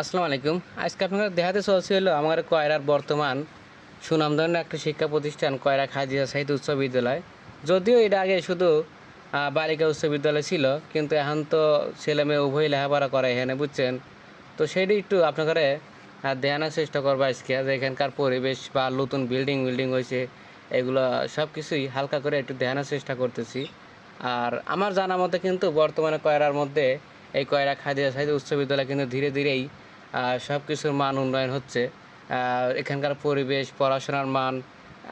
আসসালামু আলাইকুম। আজকে আপনাদের দেখাতে চলছে হলো আমার কয়রার বর্তমান সুনামধন্য একটা শিক্ষা প্রতিষ্ঠান, কয়রা খাজিয়া সাহিত্য উচ্চ বিদ্যালয়। যদিও এটা আগে শুধু বালিকা উচ্চ বিদ্যালয় ছিল, কিন্তু এখন তো ছেলে মেয়ে উভয় লেখাপড়া করে এখানে, বুঝছেন? তো সেইটা একটু আপনাদের দেখানোর চেষ্টা করব আজকে, যে এখানকার পরিবেশ বা নতুন বিল্ডিং বিল্ডিং হয়েছে, এগুলো সব কিছুই হালকা করে একটু দেখানোর চেষ্টা করতেছি। আর আমার জানা মতে কিন্তু বর্তমানে কয়রার মধ্যে এই কয়রা খাদিজা সাহিত্য উচ্চ বিদ্যালয় কিন্তু ধীরে ধীরেই সব কিছুর মান উন্নয়ন হচ্ছে এখানকার পরিবেশ, পড়াশোনার মান।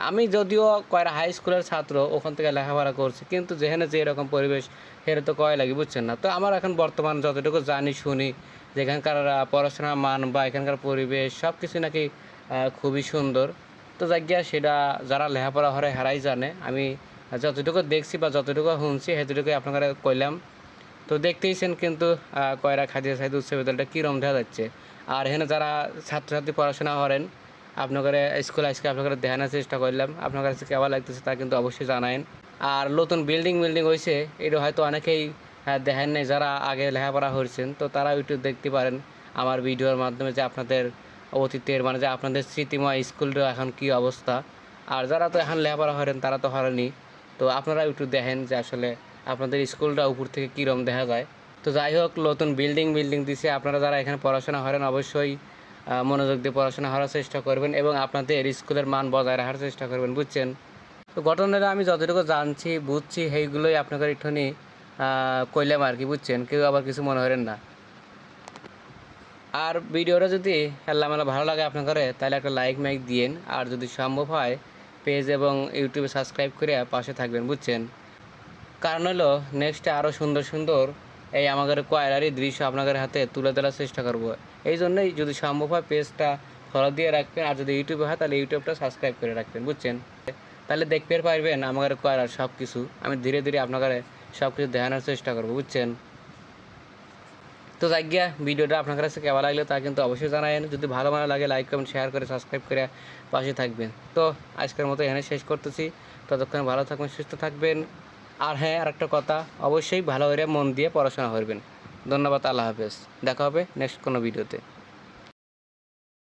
আমি যদিও কয়রা হাই স্কুলের ছাত্র, ওখান থেকে লেখাপড়া করছি, কিন্তু যেখানে যে এরকম পরিবেশ সেটা তো কয় লাগে, বুঝছেন না? তো আমার এখন বর্তমান যতটুকু জানি, শুনি যে এখানকার পড়াশোনার মান বা এখানকার পরিবেশ সব কিছু নাকি খুবই সুন্দর। তো যাজ্ঞা সেটা যারা লেখাপড়া হরে হারাই জানে। আমি যতটুকু দেখছি বা যতটুকু শুনছি, সেতটুকুই আপনারা কইলাম। তো দেখতেইছেন কিন্তু কয়রা খাদিজা সাহিত্য উচ্চ বিদ্যালয়টা কীরকম দেখা যাচ্ছে? আর এখানে যারা ছাত্রছাত্রী পড়াশোনা করেন, আপনাদের স্কুল আজকে আপনাদের দেখানোর চেষ্টা করলাম। আপনার কাছে কেমন লাগতেছে তা কিন্তু অবশ্যই জানায়েন। আর নতুন বিল্ডিং বিল্ডিং হয়েছে, এটা হয়তো অনেকেই দেখেন নাই, যারা আগে লেখাপড়া করছেন, তো তারা ইউটিউব দেখতে পারেন আমার ভিডিওর মাধ্যমে যে আপনাদের অতীতের মানে যে আপনাদের স্মৃতিময় স্কুলটা এখন কি অবস্থা। আর যারা তো এখন লেখাপড়া করেন, তারা তো হরেনি তো আপনারা ইউটিউব দেখেন যে আসলে আপনাদের স্কুলটা উপর থেকে কীরকম দেখা যায়। তো যাই হোক, নতুন বিল্ডিং বিল্ডিং দিছে। আপনারা যারা এখানে পড়াশোনা করেন, অবশ্যই মনোযোগ দিয়ে পড়াশোনা করার চেষ্টা করবেন এবং আপনাদের স্কুলের মান বজায় রাখার চেষ্টা করবেন, বুঝছেন? তো ঘটনাটা আমি যতটুকু জানছি, বুঝছি, সেইগুলোই আপনাদের একটুখানি কইলাম আর কি, বুঝছেন? কেউ আবার কিছু মনে করেন না। আর ভিডিওটা যদি হেল্লা মেলা ভালো লাগে আপনার ঘরে তাহলে একটা লাইক মাইক দিয়েন। আর যদি সম্ভব হয় পেজ এবং ইউটিউবে সাবস্ক্রাইব করে পাশে থাকবেন, বুঝছেন? কারণ হলো নেক্সটে আরও সুন্দর সুন্দর এই আমাদের কয়লারই দৃশ্য আপনাদের হাতে তুলে ধরার চেষ্টা করব। এই জন্যই যদি সম্ভব হয় পেজটা ফলো দিয়ে রাখবেন, আর যদি ইউটিউবে হয় তাহলে ইউটিউবটা সাবস্ক্রাইব করে রাখবেন, বুঝছেন? তাহলে দেখতে পারবেন আমাদের কয়লার সব কিছু আমি ধীরে ধীরে আপনাদের সব কিছু দেখানোর চেষ্টা করব, বুঝছেন? তো যাই গিয়া, ভিডিওটা আপনার কাছে কেমন লাগল তা কিন্তু অবশ্যই জানাবেন। যদি ভালো ভালো লাগে লাইক কমেন্ট শেয়ার করে সাবস্ক্রাইব করে পাশে থাকবেন। তো আজকের মতো এখানে শেষ করতেছি। ততক্ষণ ভালো থাকবেন, সুস্থ থাকবেন। আর হ্যাঁ আর একটা কথা, অবশ্যই ভালো করে মন দিয়ে পড়াশোনা করবেন। ধন্যবাদ, আল্লাহ হাফেজ। দেখা হবে নেক্সট কোনো ভিডিওতে